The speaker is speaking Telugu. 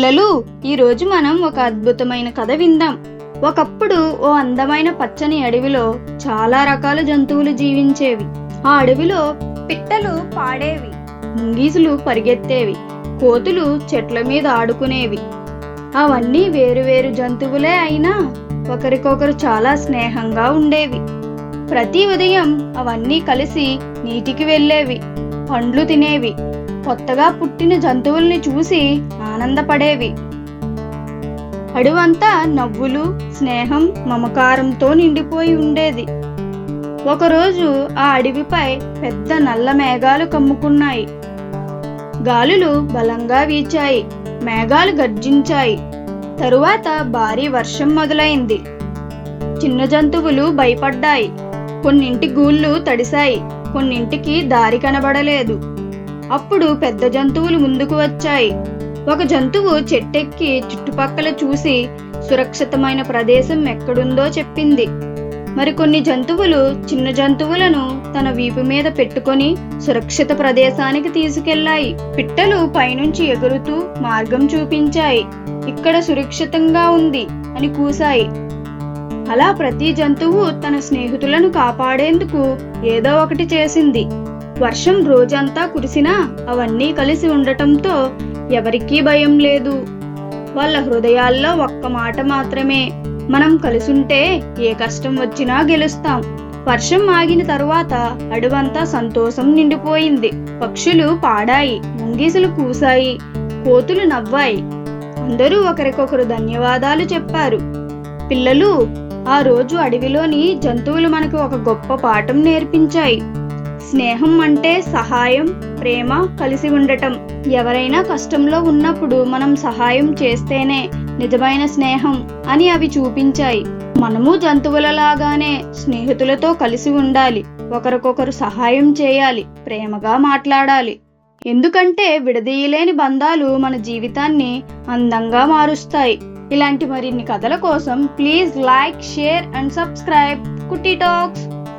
పిల్లలు ఈరోజు మనం ఒక అద్భుతమైన కథ విందాం. ఒకప్పుడు ఓ అందమైన పచ్చని అడవిలో చాలా రకాల జంతువులు జీవించేవి. ఆ అడవిలో పిట్టలు పాడేవి ముంగీసులు పరిగెత్తేవి కోతులు చెట్ల మీద ఆడుకునేవి. అవన్నీ వేరువేరు జంతువులే అయినా ఒకరికొకరు చాలా స్నేహంగా ఉండేవి. ప్రతి ఉదయం అవన్నీ కలిసి నీటికి వెళ్ళేవి పండ్లు తినేవి. కొత్తగా పుట్టిన జంతువుల్ని చూసి ఆనందపడేవి. అడవంతా నవ్వులు స్నేహం మమకారంతో నిండిపోయి ఉండేది. ఒకరోజు ఆ అడవిపై పెద్ద నల్ల మేఘాలు కమ్ముకున్నాయి. గాలులు బలంగా వీచాయి. మేఘాలు గర్జించాయి. తరువాత భారీ వర్షం మొదలైంది. చిన్న జంతువులు భయపడ్డాయి. కొన్నింటి గూళ్ళు తడిశాయి. కొన్నింటికి దారి కనబడలేదు. అప్పుడు పెద్ద జంతువులు ముందుకు వచ్చాయి. ఒక జంతువు చెట్టెక్కి చుట్టుపక్కల చూసి సురక్షితమైన ప్రదేశం ఎక్కడుందో చెప్పింది. మరికొన్ని జంతువులు చిన్న జంతువులను తన వీపు మీద పెట్టుకొని సురక్షిత ప్రదేశానికి తీసుకెళ్ళాయి పిట్టలు పైనుంచి ఎగురుతూ మార్గం చూపించాయి. ఇక్కడ సురక్షితంగా ఉంది అని కూశాయి. అలా ప్రతి జంతువు తన స్నేహితులను కాపాడేందుకు ఏదో ఒకటి చేసింది. వర్షం రోజంతా కురిసినా అవన్నీ కలిసి ఉండటంతో ఎవరికీ భయం లేదు. వాళ్ళ హృదయాల్లో ఒక్క మాట మాత్రమే మనం కలిసుంటే ఏ కష్టం వచ్చినా గెలుస్తాం. వర్షం ఆగిన తరువాత అడవంతా సంతోషం నిండిపోయింది. పక్షులు పాడాయి ముంగీసులు కూసాయి కోతులు నవ్వాయి. అందరూ ఒకరికొకరు ధన్యవాదాలు చెప్పారు. పిల్లలు ఆ రోజు అడవిలోని జంతువులు మనకు ఒక గొప్ప పాఠం నేర్పించాయి. స్నేహం అంటే సహాయం ప్రేమ కలిసి ఉండటం. ఎవరైనా కష్టంలో ఉన్నప్పుడు మనం సహాయం చేస్తేనే నిజమైన స్నేహం అని అవి చూపించాయి. మనము జంతువులలాగానే స్నేహితులతో కలిసి ఉండాలి. ఒకరికొకరు సహాయం చేయాలి. ప్రేమగా మాట్లాడాలి. ఎందుకంటే విడదీయలేని బంధాలు మన జీవితాన్ని అందంగా మారుస్తాయి. ఇలాంటి మరిన్ని కథల కోసం please like share and subscribe. Kutti Talks.